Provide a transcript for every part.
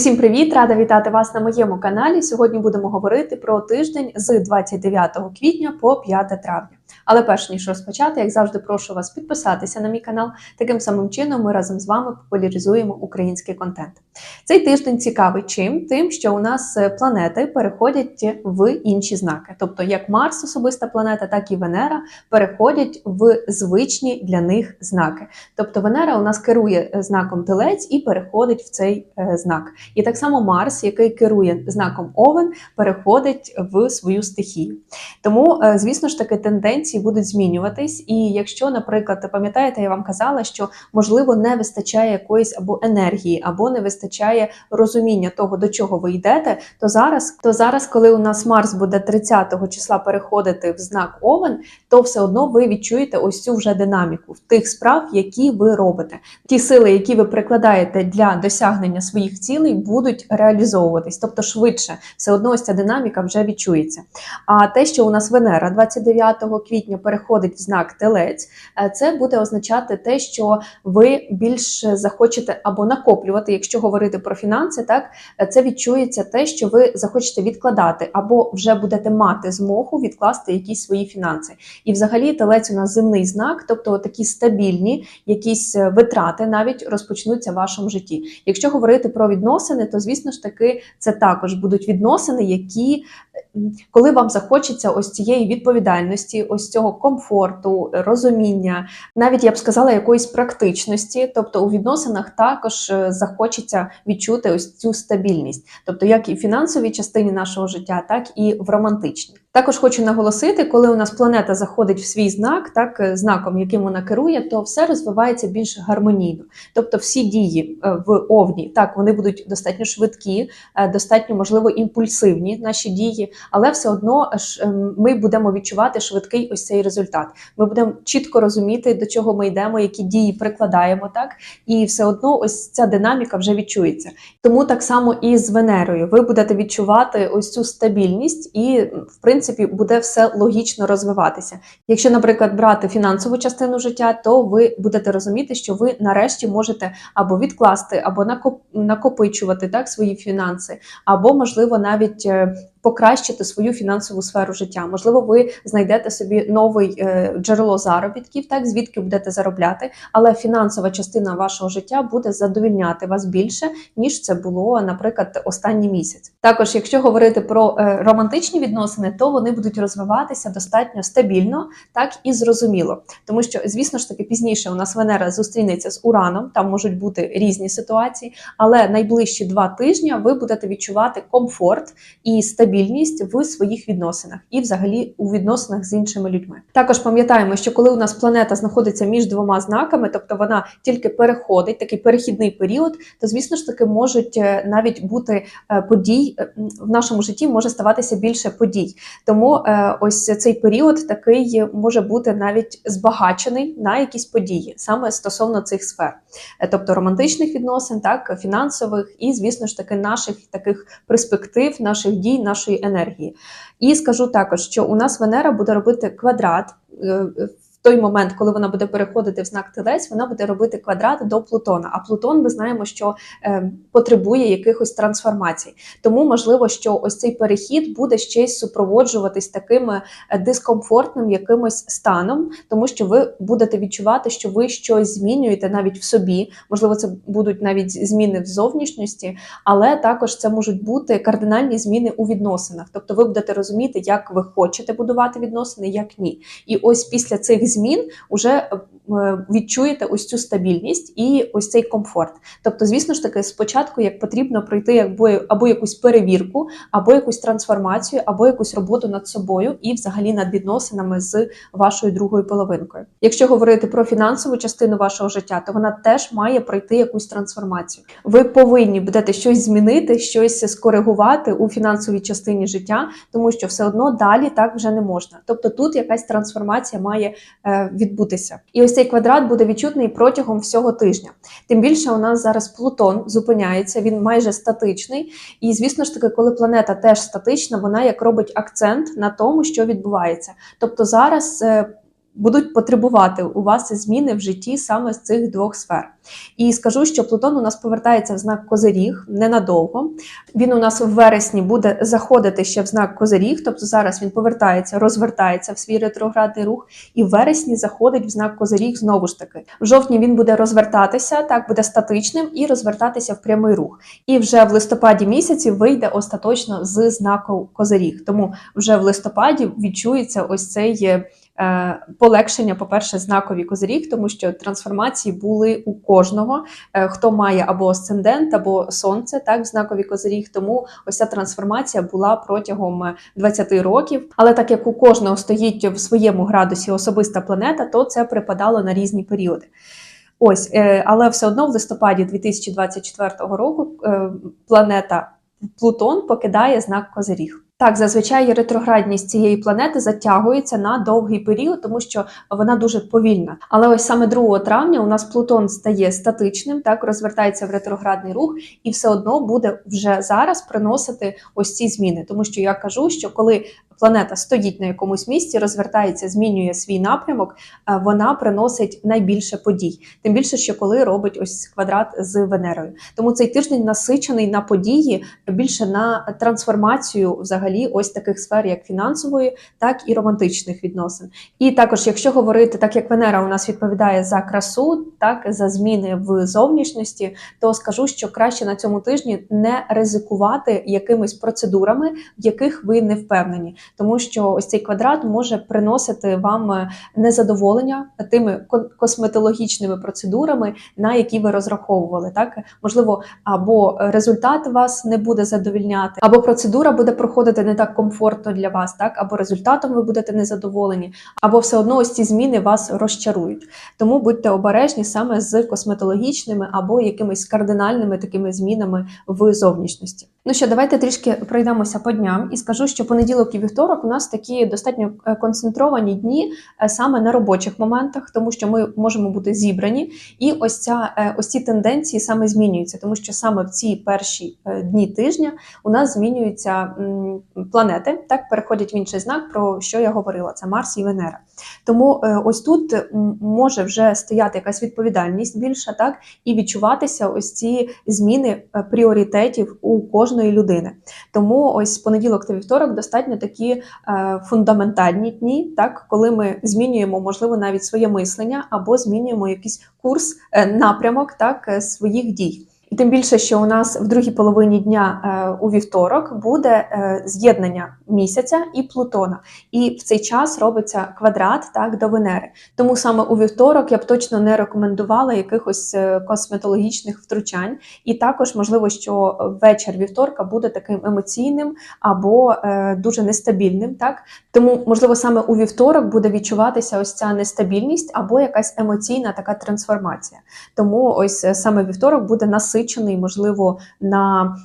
Усім привіт! Рада вітати вас на моєму каналі. Сьогодні будемо говорити про тиждень з 29 квітня по 5 травня. Але перш ніж розпочати, як завжди, прошу вас підписатися на мій канал. Таким самим чином ми разом з вами популяризуємо український контент. Цей тиждень цікавий чим? Тим, що у нас е, планети переходять в інші знаки. Тобто, як Марс, особиста планета, так і Венера переходять в звичні для них знаки. Тобто Венера у нас керує е, знаком Телець і переходить в цей е, знак. І так само Марс, який керує знаком Овен, переходить в свою стихію. Тому, звісно ж таки, тенденції будуть змінюватись. І якщо, наприклад, пам'ятаєте, я вам казала, що можливо не вистачає якоїсь або енергії, або не вистачає розуміння того, до чого ви йдете, то зараз, то зараз, коли у нас Марс буде 30-го числа переходити в знак Овен, то все одно ви відчуєте ось цю вже динаміку в тих справ, які ви робите. Ті сили, які ви прикладаєте для досягнення своїх цілей, будуть реалізовуватись, тобто швидше, все одно ось ця динаміка вже відчується. А те, що у нас Венера 29 квітня переходить в знак Телець, е, це буде означати те, що ви більше захочете або накоплювати, якщо говорити про фінанси, так е, це відчується те, що ви захочете відкладати, або вже будете мати змогу відкласти якісь свої фінанси. І взагалі телець у нас земний знак, тобто такі стабільні якісь е, витрати навіть розпочнуться в вашому житті. Якщо говорити про відносини, то звісно ж таки це також будуть відносини, які коли вам захочеться ось цієї відповідальності, ось цього комфорту, розуміння, навіть я б сказала, якоїсь практичності, тобто у відносинах також е, захочеться відчути ось цю стабільність, тобто як і в фінансовій частині нашого життя, так і в романтичній. Також хочу наголосити, коли у нас планета заходить в свій знак, так е, знаком, яким вона керує, то все розвивається більш гармонійно. Тобто, всі дії е, в овні, так вони будуть достатньо швидкі, е, достатньо можливо імпульсивні наші дії, але все одно ем, ми будемо відчувати швидкий ось цей результат. Ми будемо чітко розуміти, до чого ми йдемо, які дії прикладаємо, так і все одно ось ця динаміка вже відчується. Тому так само і з Венерою. Ви будете відчувати ось цю стабільність, і в принципі буде все логічно розвиватися. Якщо, наприклад, брати фінансову частину життя, то ви будете розуміти, що ви нарешті можете або відкласти, або накоп- накопичувати так свої фінанси, або можливо навіть. Покращити свою фінансову сферу життя. Можливо, ви знайдете собі новий е, джерело заробітків, так звідки будете заробляти, але фінансова частина вашого життя буде задовільняти вас більше, ніж це було, наприклад, останній місяць. Також, якщо говорити про е, романтичні відносини, то вони будуть розвиватися достатньо стабільно, так і зрозуміло. Тому що, звісно ж таки, пізніше у нас Венера зустрінеться з Ураном, там можуть бути різні ситуації, але найближчі два тижні ви будете відчувати комфорт і стабільність в своїх відносинах і, взагалі, у відносинах з іншими людьми. Також пам'ятаємо, що коли у нас планета знаходиться між двома знаками, тобто вона тільки переходить, такий перехідний період, то звісно ж таки можуть е, навіть бути е, подій е, в нашому житті може ставатися більше подій. Тому ось цей період такий може бути навіть збагачений на якісь події, саме стосовно цих сфер, тобто романтичних відносин, так фінансових і, звісно ж таки, наших таких перспектив, наших дій, нашої енергії. І скажу також, що у нас Венера буде робити квадрат. Той момент, коли вона буде переходити в знак Телець, вона буде робити квадрат до Плутона. А Плутон, ми знаємо, що е, потребує якихось трансформацій. Тому можливо, що ось цей перехід буде ще й супроводжуватись таким е, дискомфортним якимось станом, тому що ви будете відчувати, що ви щось змінюєте навіть в собі. Можливо, це будуть навіть зміни в зовнішності, але також це можуть бути кардинальні зміни у відносинах. Тобто, ви будете розуміти, як ви хочете будувати відносини, як ні. І ось після цих змін уже е, відчуєте ось цю стабільність і ось цей комфорт. Тобто, звісно ж таки, спочатку як потрібно пройти або, або якусь перевірку, або якусь трансформацію, або якусь роботу над собою і взагалі над відносинами з вашою другою половинкою. Якщо говорити про фінансову частину вашого життя, то вона теж має пройти якусь трансформацію. Ви повинні будете щось змінити, щось скоригувати у фінансовій частині життя, тому що все одно далі так вже не можна. Тобто тут якась трансформація має е, відбутися. І ось цей квадрат буде відчутний протягом всього тижня. Тим більше у нас зараз Плутон зупиняється, він майже статичний. І звісно ж таки, коли планета теж статична, вона як робить акцент на тому, що відбувається. Тобто зараз. Е, будуть потребувати у вас зміни в житті саме з цих двох сфер. І скажу, що Плутон у нас повертається в знак Козиріг ненадовго. Він у нас в вересні буде заходити ще в знак Козиріг, тобто зараз він повертається, розвертається в свій ретроградний рух, і в вересні заходить в знак Козиріг знову ж таки. В жовтні він буде розвертатися, так буде статичним і розвертатися в прямий рух. І вже в листопаді місяці вийде остаточно з знаку Козиріг. Тому вже в листопаді відчується ось цей. Е, е, Полегшення, по-перше, знакові козиріг, тому що трансформації були у кожного, е, хто має або асцендент, або сонце, так в знакові козиріг. Тому ось ця трансформація була протягом е, 20 років. Але так як у кожного стоїть в своєму градусі особиста планета, то це припадало на різні періоди. Ось, е, але все одно в листопаді 2024 року е, планета Плутон покидає знак Козиріг. Так, зазвичай ретроградність цієї планети затягується на довгий період, тому що вона дуже повільна. Але ось саме 2 травня у нас Плутон стає статичним, так розвертається в ретроградний рух, і все одно буде вже зараз приносити ось ці зміни. Тому що я кажу, що коли планета стоїть на якомусь місці, розвертається, змінює свій напрямок, е, вона приносить найбільше подій. Тим більше, що коли робить ось квадрат з Венерою. Тому цей тиждень насичений на події, більше на трансформацію взагалі ось таких сфер, як фінансової, так і романтичних відносин. І також, якщо говорити, так як Венера у нас відповідає за красу, так за зміни в зовнішності, то скажу, що краще на цьому тижні не ризикувати якимись процедурами, в яких ви не впевнені, тому що ось цей квадрат може приносити вам е, незадоволення тими ко- косметологічними процедурами, на які ви розраховували. Так можливо, або результат вас не буде задовільняти, або процедура буде проходити не так комфортно для вас, так або результатом ви будете незадоволені, або все одно ось ці зміни вас розчарують. Тому будьте обережні саме з косметологічними або якимись кардинальними такими змінами в зовнішності. Ну що, давайте трішки пройдемося по дням і скажу, що понеділок і вівторок у нас такі достатньо е, концентровані дні е, саме на робочих моментах, тому що ми можемо бути зібрані, і ось ця е, ось ці тенденції саме змінюються, тому що саме в ці перші дні тижня у нас змінюються планети, так переходять в інший знак, про що я говорила: це Марс і Венера. Тому ось тут може вже стояти якась відповідальність більша, так і відчуватися ось ці зміни пріоритетів у кожної людини. Тому ось понеділок та вівторок достатньо такі е, фундаментальні дні, так коли ми змінюємо, можливо, навіть своє мислення або змінюємо якийсь курс, е, напрямок так е, своїх дій. І тим більше, що у нас в другій половині дня е, у вівторок буде е, з'єднання місяця і Плутона, і в цей час робиться квадрат так до Венери. Тому саме у вівторок я б точно не рекомендувала якихось е, косметологічних втручань. І також можливо, що вечір вівторка буде таким емоційним або дуже нестабільним. Так тому, можливо, саме у вівторок буде відчуватися ось ця нестабільність або якась емоційна така трансформація. Тому ось саме вівторок буде насичений, можливо, на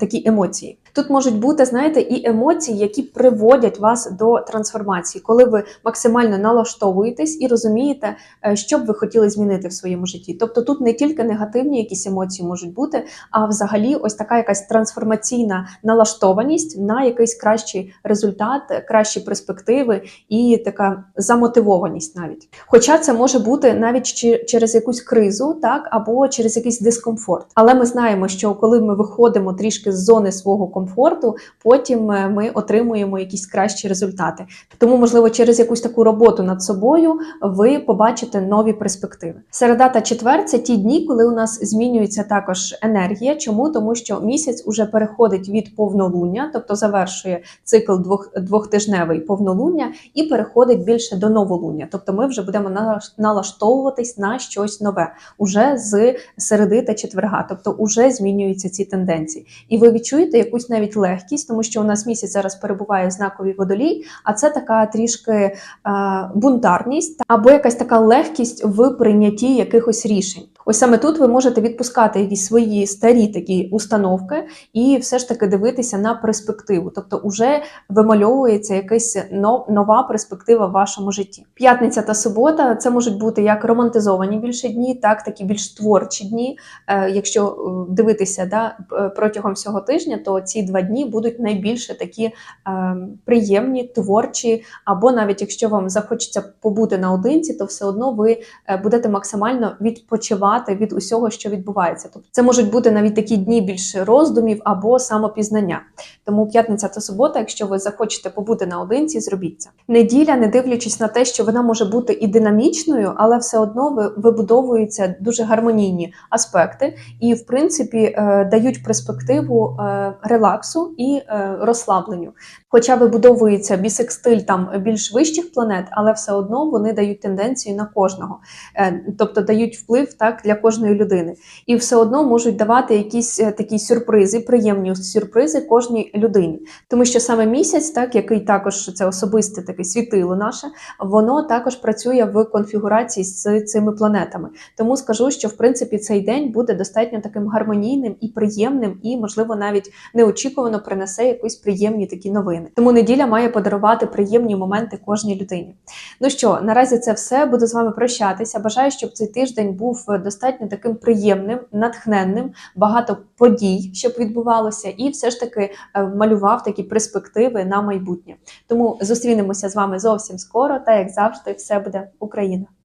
такі емоції. Тут можуть бути, знаєте, і емоції, які приводять вас до трансформації, коли ви максимально налаштовуєтесь і розумієте, е, що б ви хотіли змінити в своєму житті. Тобто тут не тільки негативні якісь емоції можуть бути, а взагалі ось така якась трансформаційна налаштованість на якийсь кращий результат, кращі перспективи і така замотивованість навіть. Хоча це може бути навіть через якусь кризу, так або через якийсь дискомфорт. Але ми знаємо, що коли ми виходимо трішки з зони свого комфорту, потім е, ми отримуємо якісь кращі результати. Тому, можливо, через якусь таку роботу над собою ви побачите нові перспективи. Середа та четвер це ті дні, коли у нас змінюється також енергія. Чому? Тому що місяць уже переходить від повнолуння, тобто завершує цикл двох двохтижневий повнолуння, і переходить більше до новолуння. Тобто ми вже будемо налаштовуватись на щось нове уже з середи та четверга, тобто уже змінюються ці тенденції. І ви відчуєте якусь навіть легкість, тому що у нас місяць зараз перебуває знаковий водолій, а це така трішки е, бунтарність або якась така легкість в прийнятті якихось рішень. Ось саме тут ви можете відпускати якісь свої старі такі установки і все ж таки дивитися на перспективу. Тобто, уже вимальовується якась нова перспектива в вашому житті. П'ятниця та субота це можуть бути як романтизовані більше дні, так такі більш творчі дні. Е, Якщо е, дивитися да, протягом всього тижня, то ці два дні будуть найбільше такі е, приємні, творчі, або навіть якщо вам захочеться побути наодинці, то все одно ви будете максимально відпочивати від усього, що відбувається. Тобто це можуть бути навіть такі дні більше роздумів або самопізнання. Тому п'ятниця та субота, якщо ви захочете побути наодинці, зробіть це. Неділя, не дивлячись на те, що вона може бути і динамічною, але все одно ви- вибудовуються дуже гармонійні аспекти, і в принципі е, дають перспективу е, релаксу і е, розслабленню. Хоча вибудовується бісекстиль там більш вищих планет, але все одно вони дають тенденцію на кожного, Е, тобто дають вплив так для кожної людини, і все одно можуть давати якісь е, такі сюрпризи, приємні сюрпризи кожній людині. Тому що саме місяць, так який також це особисте таке світило наше, воно також працює в конфігурації з цими планетами. Тому скажу, що в принципі цей день буде достатньо таким гармонійним і приємним, і можливо навіть неочікувано принесе якісь приємні такі новини. Тому неділя має подарувати приємні моменти кожній людині. Ну що, наразі це все. Буду з вами прощатися. Бажаю, щоб цей тиждень був достатньо таким приємним, натхненним, багато подій, щоб відбувалося, і все ж таки е, малював такі перспективи на майбутнє. Тому зустрінемося з вами зовсім скоро. Та як завжди, все буде Україна!